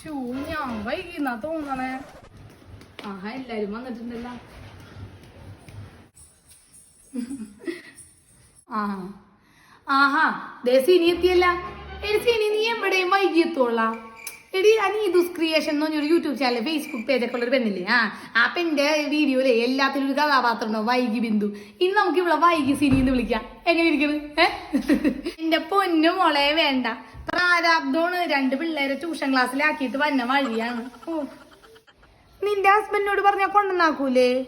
Shoe ഞാൻ വൈകിന്നാ തോന്നണേ ആഹാ എല്ലാരും വന്നിട്ടുണ്ടല്ലോ. ആ ആഹാ ദേ സിനി എത്തിയല്ല. എടി നീ എവിടെയും വൈകി എടി അനീദുസ് ക്രിയേഷൻ എന്ന് പറഞ്ഞൊരു യൂട്യൂബ് ചാനൽ ഫേസ്ബുക്ക് പേജൊക്കെ ഉള്ളൊരു പെണ്ണില്ലേ? ആ ആ പെണ്ണിന്റെ വീഡിയോയിലെ എല്ലാത്തിലും ഒരു കഥാപാത്രം ഉണ്ടോ? വൈകി ബിന്ദു. ഇന്ന് നമുക്ക് ഇവിടെ വൈകി സിനി എന്ന് വിളിക്കാം. എങ്ങനെ ഇരിക്കണ്? എന്റെ പൊന്നു മോളെ വേണ്ട. പ്രാരാബ്ദമാണ് രണ്ട് പിള്ളേരെ ട്യൂഷൻ ക്ലാസ്സിലാക്കിയിട്ട് വന്ന വഴിയാണ്. ഓ. നിന്റെ ഹസ്ബൻഡിനോട് പറഞ്ഞ കൊണ്ടുവന്നാക്കൂലേ?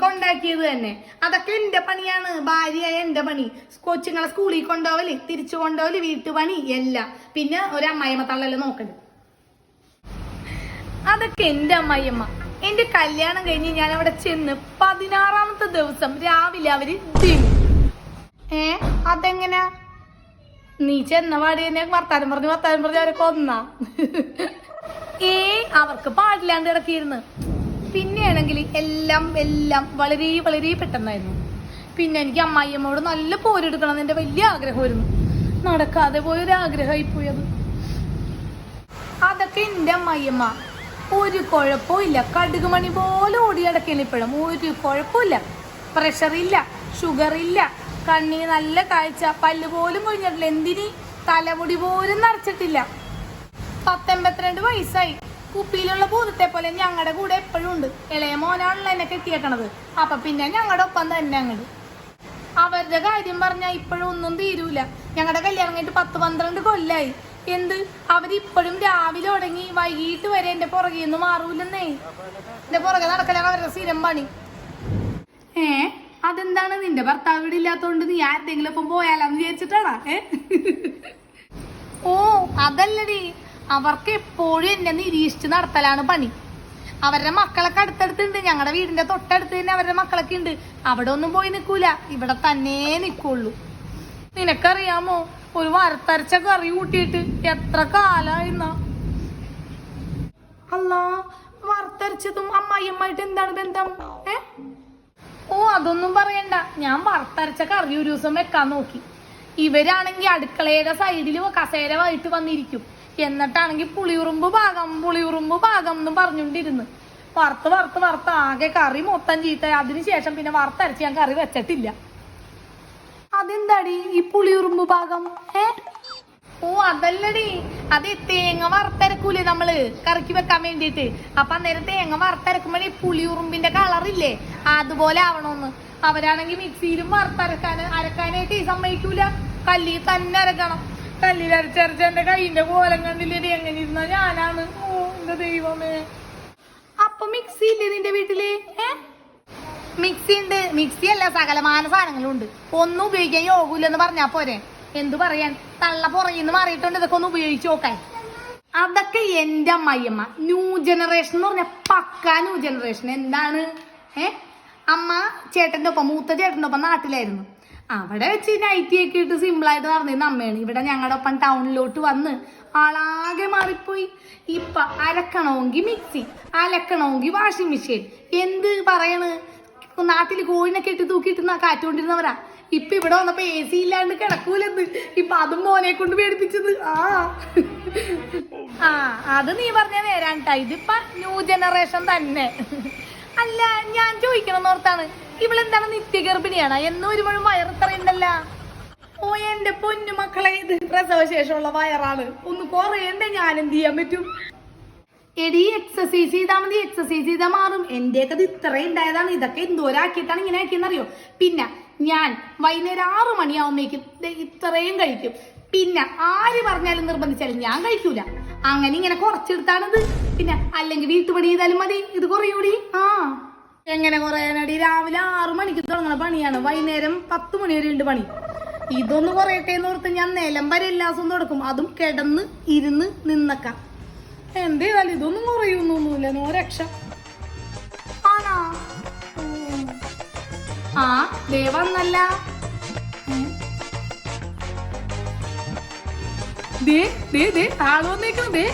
കൊണ്ടാക്കിയത് തന്നെ. അതൊക്കെ എന്റെ പണിയാണ്. ഭാര്യയായ എന്റെ പണി. കൊച്ചുങ്ങളെ സ്കൂളിൽ കൊണ്ടുപോവൽ തിരിച്ചു കൊണ്ടുപോവൽ വീട്ടുപണി എല്ലാം. പിന്നെ ഒരു അമ്മായിമ്മ തള്ളൽ നോക്കൽ. അതൊക്കെ എന്റെ അമ്മായിയമ്മ. എന്റെ കല്യാണം കഴിഞ്ഞ് ഞാൻ അവിടെ ചെന്ന് പതിനാറാമത്തെ ദിവസം രാവിലെ അവർ. ഏ? അതെങ്ങനാ? നീ ചെന്ന പാടി തന്നെ വർത്താനം പറഞ്ഞ് വർത്താനം പറഞ്ഞ് അവരെ കൊന്ന. ഏ അവർക്ക് പാടില്ലാണ്ട് കിടക്കിയിരുന്നു. പിന്നെയാണെങ്കിൽ എല്ലാം എല്ലാം വളരെ വളരെ പെട്ടെന്നായിരുന്നു. പിന്നെ എനിക്ക് അമ്മായിയമ്മയോട് നല്ല പോരെടുക്കണം എന്റെ വലിയ ആഗ്രഹമായിരുന്നു. നടക്കാതെ പോയൊരു ആഗ്രഹമായി പോയത്. അതൊക്കെ എന്റെ അമ്മായിയമ്മ. ഒരു കുഴപ്പമില്ല കടുക് മണി പോലെ ഓടി കിടക്കണം ഇപ്പോഴും. ഒരു കുഴപ്പമില്ല പ്രഷർ ഇല്ല. ഷുഗർ ഇല്ല കണ്ണി നല്ല കാഴ്ച. പല്ല് പോലും പൊഴിഞ്ഞിട്ടില്ല. എന്തിന്? തലമുടി പോലും നിറച്ചിട്ടില്ല. പത്തൊമ്പത്തിരണ്ട് വയസ്സായി. കുപ്പിയിലുള്ള ഭൂതത്തെ പോലെ ഞങ്ങളുടെ കൂടെ എപ്പോഴും ഉണ്ട്. ഇളയ മോനാണല്ലോ എന്നെ കെട്ടിയേക്കണത്. അപ്പൊ പിന്നെ ഞങ്ങളുടെ ഒപ്പം തന്നെ അങ്ങട്. അവരുടെ കാര്യം പറഞ്ഞാൽ ഇപ്പോഴും ഒന്നും തീരൂല. ഞങ്ങളുടെ കല്യാണം കഴിഞ്ഞിട്ട് പത്ത് പന്ത്രണ്ട് കൊല്ലായി. എന്ത്? അവരിപ്പോഴും രാവിലെ തുടങ്ങി വൈകിട്ട് വരെ എന്റെ പുറകിൽ നിന്ന് മാറൂലെന്നേ എന്റെ പുറകെ നടക്കലാണ് അവരുടെ സ്ഥിരം പണി. ഏ? അതെന്താണ് നിന്റെ ഭർത്താവ് ഇവിടെ ഇല്ലാത്തോണ്ട് നീ ആരുടെങ്കിലും ഒപ്പം പോയാലാന്ന് വിചാരിച്ചിട്ടാണാ? ഓ അതല്ലടി. അവർക്ക് എപ്പോഴും എന്നെ നിരീക്ഷിച്ച് നടത്തലാണ് പണി. അവരുടെ മക്കളൊക്കെ അടുത്തടുത്തുണ്ട്. ഞങ്ങളുടെ വീടിന്റെ തൊട്ടടുത്ത് തന്നെ അവരുടെ മക്കളൊക്കെ ഉണ്ട്. അവിടെ ഒന്നും പോയി നിൽക്കൂല ഇവിടെ തന്നെ നിൽക്കുള്ളൂ നിനക്കറിയാമോ? ഒരു വറുത്തരച്ച കറി കൂട്ടിയിട്ട് എത്ര കാലായിരുന്ന അല്ല വറുത്തരച്ചതും അമ്മായിയമ്മായിട്ട് എന്താണ് ബന്ധം? ഏ? ഓ അതൊന്നും പറയണ്ട. ഞാൻ വറുത്തരച്ച കറി ഒരു ദിവസം വെക്കാൻ നോക്കി. ഇവരാണെങ്കിൽ അടുക്കളയുടെ സൈഡിൽ കസേര വായിട്ട് വന്നിരിക്കും. എന്നിട്ടാണെങ്കിൽ പുളിയുറുമ്പ് ഭാഗം പുളിയുറുമ്പ് ഭാഗം എന്നും പറഞ്ഞുകൊണ്ടിരുന്ന്. വറുത്ത് വറുത്ത് വറുത്ത് ആകെ കറി മൊത്തം ചീത്ത അതിനുശേഷം പിന്നെ വറുത്തരച്ച് ഞാൻ കറി വെച്ചിട്ടില്ല. അതെന്താടി ഈ പുളിയുറുമ്പ് ഭാഗം? ഏ? ഓ അതല്ലടി. അത് തേങ്ങ വറുത്തരക്കൂലേ നമ്മൾ? കറക്കി വെക്കാൻ വേണ്ടിയിട്ട്. അപ്പൊ അന്നേരം തേങ്ങ വറുത്തരക്കുമ്പോൾ ഈ പുളിയുറുമ്പിന്റെ കളറില്ലേ അതുപോലെ ആവണോന്ന്. അവരാണെങ്കിൽ മിക്സിയിലും വറുത്തരക്കാൻ അരക്കാനായിട്ട് സമ്മതിക്കൂല. കല്ലിൽ തന്നെ അരക്കണം. കല്ലിൽ അരച്ചരച്ച എന്റെ കൈയിന്റെ കോലം കണ്ടില്ലേ എങ്ങനെ ഇരുന്ന ഞാനാണ്? ഓ എന്റെ ദൈവമേ. അപ്പൊ മിക്സി ഇല്ലേ നിന്റെ വീട്ടിൽ? മിക്സി ഉണ്ട് മിക്സി അല്ല സകലമാന സാധനങ്ങളും ഉണ്ട്. ഒന്നും ഉപയോഗിക്കാൻ യോഗമില്ലെന്ന് പറഞ്ഞാ പോരെ? എന്തു പറയാൻ? തള്ള പുറയിന്ന് മാറിയിട്ടുണ്ട്. ഇതൊക്കെ ഒന്ന് ഉപയോഗിച്ച് നോക്കാൻ. അതൊക്കെ എന്റെ അമ്മായിയമ്മ. ന്യൂ ജനറേഷൻ എന്ന് പറഞ്ഞ പക്ക ന്യൂ ജനറേഷൻ എന്താണ്? ഏ? അമ്മ ചേട്ടന്റെ ഒപ്പം മൂത്ത ചേട്ടന്റെ ഒപ്പം നാട്ടിലായിരുന്നു. അവിടെ വെച്ച് നൈറ്റി ഒക്കെ ഇട്ട് സിമ്പിളായിട്ട് നടന്നിരുന്ന അമ്മയാണ് ഇവിടെ ഞങ്ങളുടെ ഒപ്പം ടൗണിലോട്ട് വന്ന് ആളാകെ മാറിപ്പോയി. ഇപ്പൊ അലക്കണമെങ്കിൽ മിക്സി അലക്കണമെങ്കിൽ വാഷിംഗ് മെഷീൻ എന്ത് പറയണ്? നാട്ടിൽ കോഴിനൊക്കെ ഇട്ട് തൂക്കിയിട്ട് കാറ്റുകൊണ്ടിരുന്നവരാ ഇപ്പൊ ഇവിടെ വന്നപ്പോ എ സി ഇല്ലാണ്ട് കിടക്കൂലെന്ന്. ഇപ്പൊ അതും മോനെ കൊണ്ട് പേടിപ്പിച്ചത്. ആ. ആ അത് നീ പറഞ്ഞ നേരാണ് നേരാണ്ടാ ഇതിപ്പ ന്യൂ ജനറേഷൻ തന്നെ. അല്ല ഞാൻ ചോദിക്കണം ഓർത്താണ് ഇവളെന്താണ് നിത്യഗർഭിണിയാണ്? എന്നും ഒരുപാട് വയറിത്തറയുണ്ടല്ല ഓ എന്റെ പൊന്നു മക്കളെ ഇത് പ്രസവശേഷമുള്ള വയറാണ്. ഒന്ന് കുറയണ്ടേ? ഞാൻ എന്ത് ചെയ്യാൻ പറ്റും? എടി എക്സസൈസ് ചെയ്താൽ മതി എക്സസൈസ് ചെയ്താൽ മാറും. എന്റെയൊക്കെ ഇത് ഇത്രയും ഉണ്ടായതാണ്. ഇതൊക്കെ എന്തോരാക്കിയിട്ടാണ് ഇങ്ങനെ ആക്കിയെന്നറിയോ? പിന്നെ ഞാൻ വൈകുന്നേരം ആറു മണിയാവുമ്പോഴേക്കും ഇത്രയും കഴിക്കും. പിന്നെ ആര് പറഞ്ഞാലും നിർബന്ധിച്ചാലും ഞാൻ കഴിക്കൂല. അങ്ങനെ ഇങ്ങനെ കുറച്ചെടുത്താണിത്. പിന്നെ അല്ലെങ്കിൽ വീട്ടുപണി ചെയ്താലും മതി. ഇത് കുറയൂടി. ആ. എങ്ങനെ കുറയാനടി? രാവിലെ ആറു മണിക്ക് തുടങ്ങുന്ന പണിയാണ്. വൈകുന്നേരം പത്ത് മണി വരെ ഉണ്ട് പണി. ഇതൊന്ന് കുറയട്ടെ എന്ന് ഓർത്ത് ഞാൻ നിലം വരെ എല്ലാ ദിവസവും തുടക്കും. അതും കിടന്ന് ഇരുന്ന് നിന്നക്കാം. എന്ത് ചെയ്താലും ഇതൊന്നും കുറയുന്നൊന്നുമില്ല നോ രക്ഷ ആണോ. ആ ദേവന്നല്ല. ദേ ദേ ദേ ആൾ വന്നേക്കണം ദേ